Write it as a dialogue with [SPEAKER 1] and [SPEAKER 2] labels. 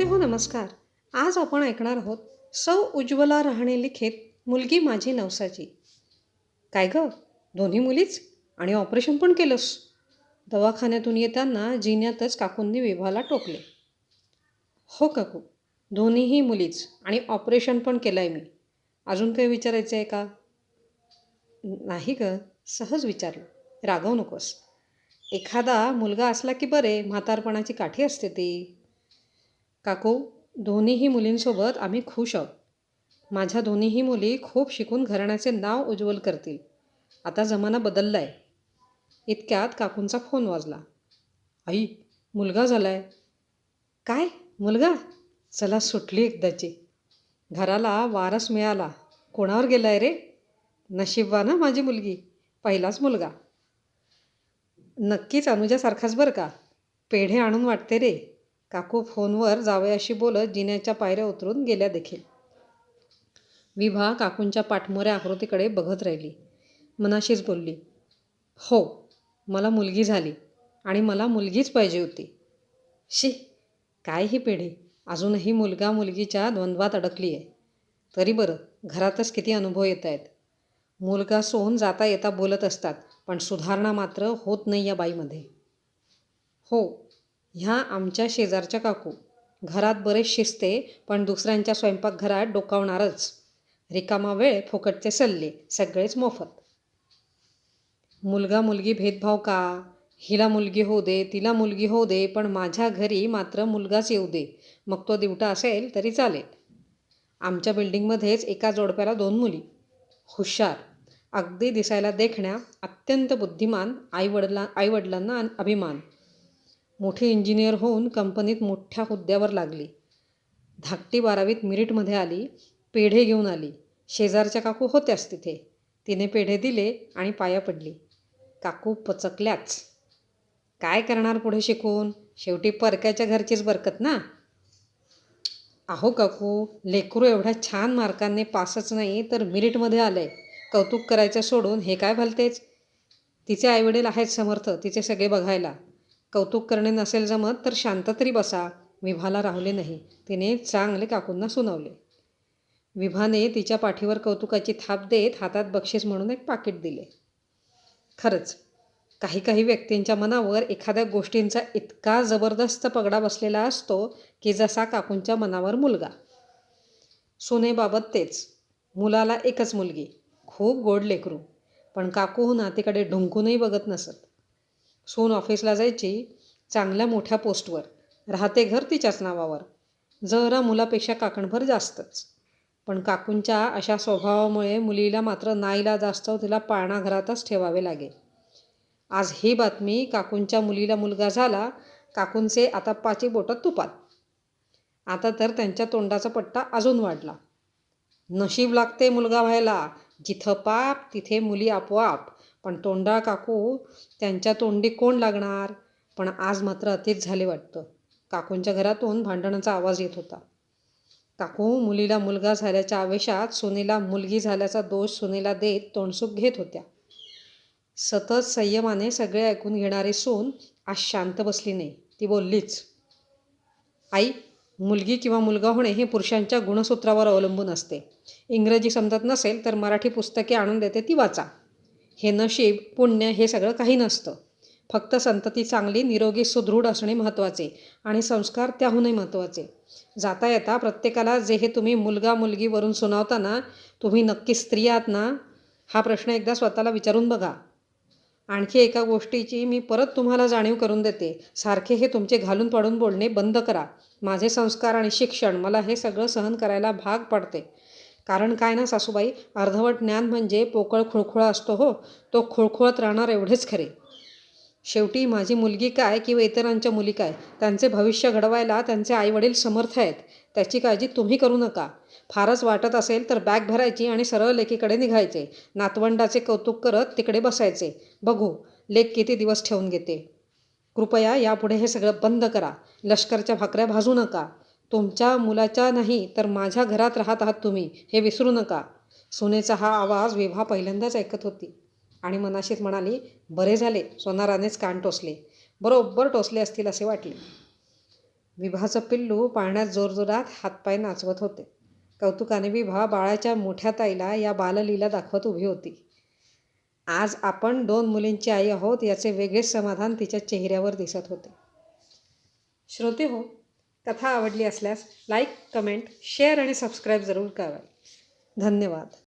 [SPEAKER 1] श्रोते हो नमस्कार. आज आपण ऐकणार आहोत सौ उज्ज्वला रहाणे लिखित मुलगी माझी नवसाची. काय ग? दोन्ही मुलीच? आणि ऑपरेशन पण केलंस? दवाखान्यातून येताना जिन्यातच काकूंनी विभाला टोकले. हो काकू. दोन्हीही मुलीच. आणि ऑपरेशन पण केलं आहे मी. अजून काही विचारायचं आहे का? नाही ग. सहज विचारलं. रागवू नकोस. एखादा मुलगा असला की बरे म्हातारपणाची काठी असते ती. काकू दोन्हीही मुलींसोबत आम्ही खुश आहोत. माझ्या दोन्हीही मुली खूप शिकून घराण्याचे नाव उज्ज्वल करतील. आता जमाना बदलला आहे इतक्यात काकूंचा फोन वाजला. आई मुलगा झाला आहे काय? मुलगा? चला सुटली एकदाची. घराला वारस मिळाला. कोणावर गेला आहे रे? नशीबवाना माझी मुलगी. पहिलाच मुलगा. नक्कीच अनुजासारखाच बरं का? पेढे आणून वाटते रे. काकू फोनवर जावयाशी बोलत जिन्याच्या पायऱ्या उतरून गेल्या देखील. विभा काकूंच्या पाठमोऱ्या आकृतीकडे बघत राहिली. मनाशीच बोलली हो मला मुलगी झाली आणि मला मुलगीच पाहिजे होती. शी काय ही पिढी? अजूनही मुलगा मुलगीच्या द्वंद्वात अडकली आहे तरी बरं घरातच किती अनुभव येत आहेत मुलगा सोन जाता येता बोलत असतात पण सुधारणा मात्र होत नाही या बाईमध्ये. हो ह्या आमच्या शेजारच्या काकू. घरात बरेच शिस्ते पण दुसऱ्यांच्या स्वयंपाकघरात डोकावणारच. रिकामा वेळ फुकटचे सल्ले सगळेच मोफत. मुलगा मुलगी भेदभाव का? हिला मुलगी होऊ दे तिला मुलगी होऊ दे पण माझ्या घरी मात्र मुलगाच येऊ दे. मग तो दिवटा असेल तरी चालेल. आमच्या बिल्डिंगमध्येच एका जोडप्याला दोन मुली. हुशार. अगदी दिसायला देखण्या अत्यंत बुद्धिमान आईवडिला आईवडिलांना अभिमान. मोठी इंजिनियर होऊन कंपनीत मोठ्या हुद्द्यावर लागली. धाकटी बारावीत मिरिटमध्ये आली पेढे घेऊन आली. शेजारच्या काकू होत्याच तिथे. तिने पेढे दिले आणि पाया पडली. काकू पचकल्याच. काय करणार पुढे शिकून? शेवटी परक्याच्या घरचीच बरकत ना? अहो काकू लेकरू एवढ्या छान मार्कांनी पासच नाही तर मिरिटमध्ये आलं आहे कौतुक करायचं सोडून हे काय भलतेच? तिचे आईवडील आहेत समर्थ तिचे सगळे बघायला. कौतुक करणे नसेल जमत तर शांत तरी बसा. विभाला राहुले नाही. तिने चांगले काकूंना सुनावले. विभाने तिच्या पाठीवर कौतुकाची थाप देत हातात बक्षीस म्हणून एक पाकिट दिले. खरंच काही काही व्यक्तींच्या मनावर एखाद्या गोष्टींचा इतका जबरदस्त पगडा बसलेला असतो की जसा काकूंच्या मनावर मुलगा. सुनेबाबत तेच. मुलाला एकच मुलगी. खूप गोड लेकरू. पण काकू नातीकडे ढुंकूनही बघत नसत. सून ऑफिसला जायची चांगल्या मोठ्या पोस्टवर. राहते घर तिच्याच नावावर. जरा मुलापेक्षा काकणभर जास्तच. पण काकूंच्या अशा स्वभावामुळे मुलीला मात्र नाईला जास्त तिला पाळणाघरातच ठेवावे लागे आज ही बातमी काकूंच्या मुलीला मुलगा झाला काकूंचे आता पाची बोटं तुपात. आता तर त्यांच्या तोंडाचा पट्टा अजून वाढला. नशीब लागते मुलगा व्हायला. जिथं पाप तिथे मुली आपोआप. पण तोंडा काकू त्यांच्या तोंडी कोण लागणार? पण आज मात्र अतिच झाले वाटतं. काकूंच्या घरातून भांडणाचा आवाज येत होता. काकू मुलीला मुलगा झाल्याच्या आवेशात सुनेला मुलगी झाल्याचा दोष सुनेला देत तोंडसुख घेत होत्या. सतत संयमाने सगळे ऐकून घेणारी सून आज शांत बसली नाही. ती बोललीच आई मुलगी किंवा मुलगा होणे हे पुरुषांच्या गुणसूत्रावर अवलंबून असते. इंग्रजी समजत नसेल तर मराठी पुस्तके आणून देते ती वाचा. हे नशीब पुण्य हे सगळं काही नसतं. फक्त संतती चांगली निरोगी सुदृढ असणे महत्त्वाचे आणि संस्कार त्याहूनही महत्त्वाचे. जाता येता प्रत्येकाला जे हे तुम्ही मुलगा मुलगीवरून सुनावता ना तुम्ही नक्की स्त्री आहात ना हा प्रश्न एकदा स्वतःला विचारून बघा. आणखी एका गोष्टीची मी परत तुम्हाला जाणीव करून देते. सारखे हे तुमचे घालून पाडून बोलणे बंद करा. माझे संस्कार आणि शिक्षण मला हे सगळं सहन करायला भाग पडते. कारण काय ना सासूबाई? अर्धवट ज्ञान म्हणजे पोकळ खुळखुळा असतो हो. तो खुळखुळत राहणार एवढेच खरे. शेवटी माझी मुलगी काय किंवा इतरांच्या मुली काय? त्यांचे भविष्य घडवायला त्यांचे आईवडील समर्थ आहेत. त्याची काळजी तुम्ही करू नका. फारच वाटत असेल तर बॅग भरायची आणि सरळ लेकीकडे निघायचे. नातवंडाचे कौतुक करत तिकडे बसायचे. बघू लेक किती दिवस ठेवून घेते? कृपया यापुढे हे सगळं बंद करा. लष्करच्या भाकऱ्या भाजू नका. तुमच्या मुलाच्या नाही तर माझ्या घरात राहत आहात तुम्ही हे विसरू नका. सुनेचा हा आवाज विभा पहिल्यांदाच ऐकत होती. आणि मनाशीच म्हणाली बरे झाले सोनारानेच कान टोचले. बरोबर टोचले असतील असे वाटले. विभाचं पिल्लू पाळण्यात जोरजोरात हातपाय नाचवत होते. कौतुकाने विभा बाळाच्या मोठ्या ताईला या बाललीला दाखवत उभी होती. आज आपण दोन मुलींची आई आहोत याचे वेगळेच समाधान तिच्या चेहऱ्यावर दिसत होते. श्रोते हो कथा आवडली असल्यास लाईक कमेंट शेअर आणि सबस्क्राईब जरूर करावे धन्यवाद.